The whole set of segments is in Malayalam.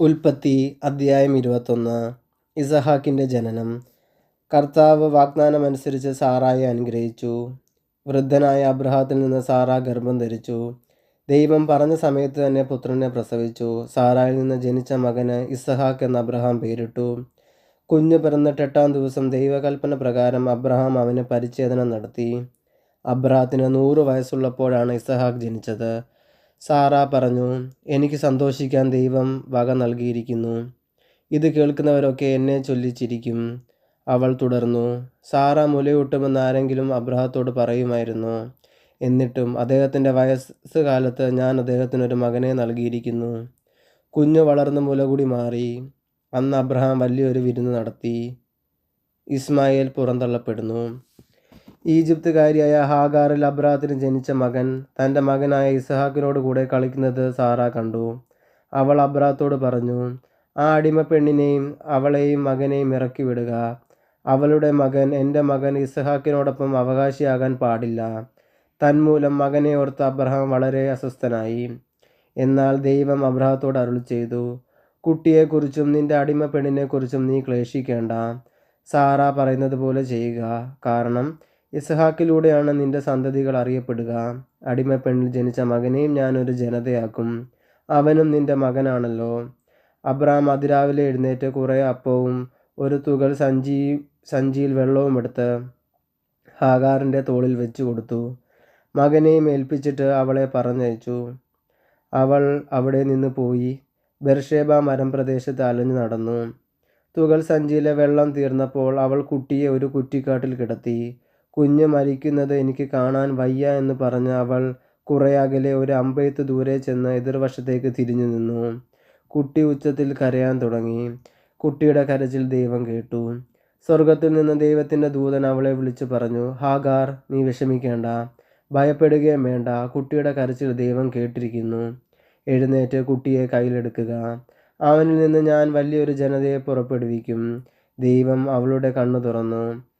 ഉൽപ്പത്തി അദ്ധ്യായം ഇരുപത്തൊന്ന് ഇസഹാക്കിന്റെ ജനനം. കർത്താവ് വാഗ്ദാനമനുസരിച്ച് സാറായെ അനുഗ്രഹിച്ചു. വൃദ്ധനായ അബ്രഹാത്തിൽ നിന്ന് സാറ ഗർഭം ധരിച്ചു. ദൈവം പറഞ്ഞ സമയത്ത് തന്നെ പുത്രനെ പ്രസവിച്ചു. സാറായിൽ നിന്ന് ജനിച്ച മകന് ഇസഹാക്ക് എന്ന് അബ്രഹാം പേരിട്ടു. കുഞ്ഞ് പിറന്നിട്ട് എട്ടാം ദിവസം ദൈവകൽപ്പന പ്രകാരം അബ്രഹാം അവന് പരിച്ഛേദനം നടത്തി. അബ്രഹാത്തിന് നൂറ് വയസ്സുള്ളപ്പോഴാണ് ഇസഹാക്ക് ജനിച്ചത്. സാറ പറഞ്ഞു എനിക്ക് സന്തോഷിക്കാൻ ദൈവം വക നൽകിയിരിക്കുന്നു. ഇത് കേൾക്കുന്നവരൊക്കെ എന്നെ ചൊല്ലിച്ചിരിക്കും. അവൾ തുടർന്നു സാറ മുലയൂട്ടുമെന്ന് ആരെങ്കിലും അബ്രഹത്തോട് പറയുമായിരുന്നു? എന്നിട്ടും അദ്ദേഹത്തിന്റെ വയസ്സ് കാലത്ത് ഞാൻ അദ്ദേഹത്തിനൊരു മകനെ നൽകിയിരിക്കുന്നു. കുഞ്ഞു വളർന്ന് മുലകുടി മാറി. അന്ന് അബ്രഹാം വലിയൊരു വിരുന്ന് നടത്തി. ഇസ്മായേൽ പുറന്തള്ളപ്പെടുന്നു. ഈജിപ്തുകാരിയായ ഹാഗാറിൽ അബ്രാത്തിന് ജനിച്ച മകൻ തന്റെ മകനായ ഇസഹാക്കിനോട് കൂടെ കളിക്കുന്നത് സാറ കണ്ടു. അവൾ അബ്രാത്തോട് പറഞ്ഞു ആ അടിമ പെണ്ണിനെയും അവളെയും മകനെയും ഇറക്കി വിടുക അവളുടെ മകൻ എന്റെ മകൻ ഇസഹാക്കിനോടൊപ്പം അവകാശിയാകാൻ പാടില്ല. തന്മൂലം മകനെ ഓർത്ത് അബ്രഹാം വളരെ അസ്വസ്ഥനായി. എന്നാൽ ദൈവം അബ്രഹത്തോട് അരുൾ ചെയ്തു കുട്ടിയെക്കുറിച്ചും നിന്റെ അടിമ പെണ്ണിനെക്കുറിച്ചും നീ ക്ലേശിക്കേണ്ട. സാറ പറയുന്നത് പോലെ ചെയ്യുക. കാരണം ഇസഹാക്കിലൂടെയാണ് നിന്റെ സന്തതികൾ അറിയപ്പെടുക. അടിമ പെണ്ണിൽ ജനിച്ച മകനെയും ഞാനൊരു ജനതയാക്കും. അവനും നിന്റെ മകനാണല്ലോ. അബ്രാം അതിരാവിലെ എഴുന്നേറ്റ് കുറേ അപ്പവും ഒരു തുകൽ സഞ്ചി സഞ്ചിയിൽ വെള്ളവും എടുത്ത് ഹാഗാറിന്റെ തോളിൽ വെച്ചു കൊടുത്തു. മകനെയും ഏൽപ്പിച്ചിട്ട് അവളെ പറഞ്ഞയച്ചു. അവൾ അവിടെ നിന്ന് പോയി. ബെർഷേബ മരം പ്രദേശത്ത് അലഞ്ഞു നടന്നു. തുകൽ സഞ്ചിയിലെ വെള്ളം തീർന്നപ്പോൾ അവൾ കുട്ടിയെ ഒരു കുറ്റിക്കാട്ടിൽ കിടത്തി. കുഞ്ഞ് മരിക്കുന്നത് എനിക്ക് കാണാൻ വയ്യ എന്ന് പറഞ്ഞ് അവൾ കുറേ അകലെ ഒരു അമ്പയത്ത് ദൂരെ ചെന്ന് എതിർവശത്തേക്ക് തിരിഞ്ഞു നിന്നു. കുട്ടി ഉച്ചത്തിൽ കരയാൻ തുടങ്ങി. കുട്ടിയുടെ കരച്ചിൽ ദൈവം കേട്ടു. സ്വർഗത്തിൽ നിന്ന് ദൈവത്തിന്റെ ദൂതൻ അവളെ വിളിച്ചു പറഞ്ഞു ഹാഗാർ നീ വിഷമിക്കേണ്ട. ഭയപ്പെടുകയും വേണ്ട. കുട്ടിയുടെ കരച്ചിൽ ദൈവം കേട്ടിരിക്കുന്നു. എഴുന്നേറ്റ് കുട്ടിയെ കയ്യിലെടുക്കുക. അവനിൽ നിന്ന് ഞാൻ വലിയൊരു ജനതയെ പുറപ്പെടുവിക്കും. ദൈവം അവളുടെ കണ്ണു തുറന്നു.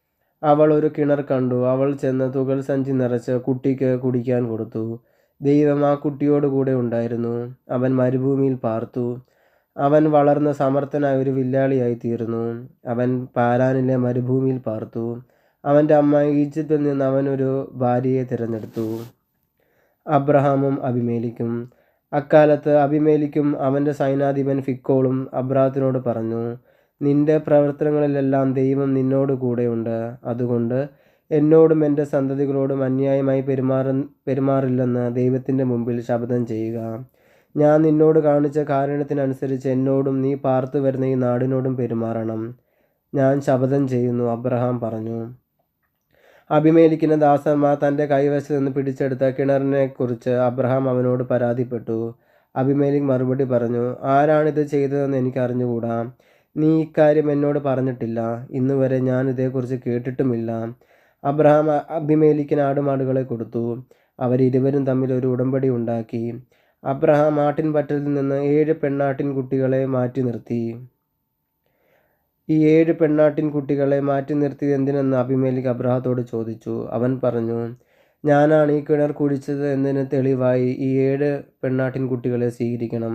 അവൾ ഒരു കിണർ കണ്ടു. അവൾ ചെന്ന് തുകൽ സഞ്ചി നിറച്ച് കുട്ടിക്ക് കുടിക്കാൻ കൊടുത്തു. ദൈവം ആ കുട്ടിയോട് കൂടെ ഉണ്ടായിരുന്നു. അവൻ മരുഭൂമിയിൽ പാർത്തു. അവൻ വളർന്ന സമർത്ഥനായ ഒരു വില്ലാളിയായി തീർന്നു. അവൻ പാരാനിലെ മരുഭൂമിയിൽ പാർത്തു. അവന്റെ അമ്മ ഈജിപ്തിൽ നിന്ന് അവനൊരു ഭാര്യയെ തിരഞ്ഞെടുത്തു. അബ്രഹാമും അഭിമേലിക്കും. അക്കാലത്ത് അഭിമേലിക്കും അവന്റെ സൈനാധിപൻ ഫിക്കോളും അബ്രാത്തിനോട് പറഞ്ഞു നിന്റെ പ്രവർത്തനങ്ങളിലെല്ലാം ദൈവം നിന്നോട് കൂടെയുണ്ട്. അതുകൊണ്ട് എന്നോടും എന്റെ സന്തതികളോടും അന്യായമായി പെരുമാറ പെരുമാറില്ലെന്ന് ദൈവത്തിന്റെ മുമ്പിൽ ശപഥം ചെയ്യുക. ഞാൻ നിന്നോട് കാണിച്ച കാരണത്തിനനുസരിച്ച് എന്നോടും നീ പാർത്തു വരുന്ന ഈ നാടിനോടും പെരുമാറണം. ഞാൻ ശപഥം ചെയ്യുന്നു അബ്രഹാം പറഞ്ഞു. അഭിമേലിക്കുന്ന ദാസന്മാർ തന്റെ കൈവശത്ത് നിന്ന് പിടിച്ചെടുത്ത കിണറിനെക്കുറിച്ച് അബ്രഹാം അവനോട് പരാതിപ്പെട്ടു. അഭിമേലിക് മറുപടി പറഞ്ഞു ആരാണിത് ചെയ്തതെന്ന് എനിക്ക് അറിഞ്ഞുകൂടാ നീ ഇക്കാര്യം എന്നോട് പറഞ്ഞിട്ടില്ല. ഇന്നുവരെ ഞാൻ ഇതേക്കുറിച്ച് കേട്ടിട്ടുമില്ല. അബ്രഹാം അഭിമേലിക്കൻ ആടുമാടുകളെ കൊടുത്തു. അവരിരുവരും തമ്മിൽ ഒരു ഉടമ്പടി ഉണ്ടാക്കി. അബ്രഹാം ആട്ടിൻ ആട്ടിൻപറ്റലിൽ നിന്ന് ഏഴ് പെണ്ണാട്ടിൻ കുട്ടികളെ മാറ്റി നിർത്തി. ഈ ഏഴ് പെണ്ണാട്ടിൻ കുട്ടികളെ മാറ്റി നിർത്തിയത് എന്തിനെന്ന് അഭിമേലിക് അബ്രഹത്തോട് ചോദിച്ചു. അവൻ പറഞ്ഞു ഞാനാണ് ഈ കിണർ കുഴിച്ചത് എന്നതിന് തെളിവായി ഈ ഏഴ് പെണ്ണാട്ടിൻ കുട്ടികളെ സ്വീകരിക്കണം.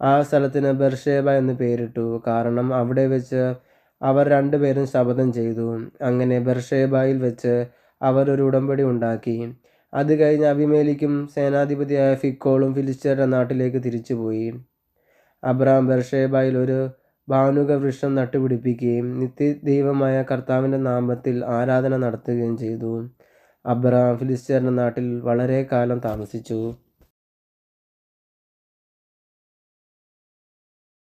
ആ സ്ഥലത്തിന് ബെർഷേബ എന്ന് പേരിട്ടു. കാരണം അവിടെ വെച്ച് അവർ രണ്ടുപേരും ശപഥം ചെയ്തു. അങ്ങനെ ബെർഷേബയിൽ വെച്ച് അവർ ഒരു ഉടമ്പടി ഉണ്ടാക്കി. അത് കഴിഞ്ഞ് അഭിമേലിക്കും സേനാധിപതിയായ ഫിക്കോളും ഫിലിസ്റ്ററുടെ നാട്ടിലേക്ക് തിരിച്ചുപോയി. അബ്രാം ബെർഷേബയിൽ ഒരു ഭാനുക വൃക്ഷം നട്ടുപിടിപ്പിക്കുകയും നിത്യദൈവമായ കർത്താവിന്റെ നാമത്തിൽ ആരാധന നടത്തുകയും ചെയ്തു. അബ്രഹാം ഫിലിസ്റ്ററിന്റെ നാട്ടിൽ വളരെ കാലം താമസിച്ചു.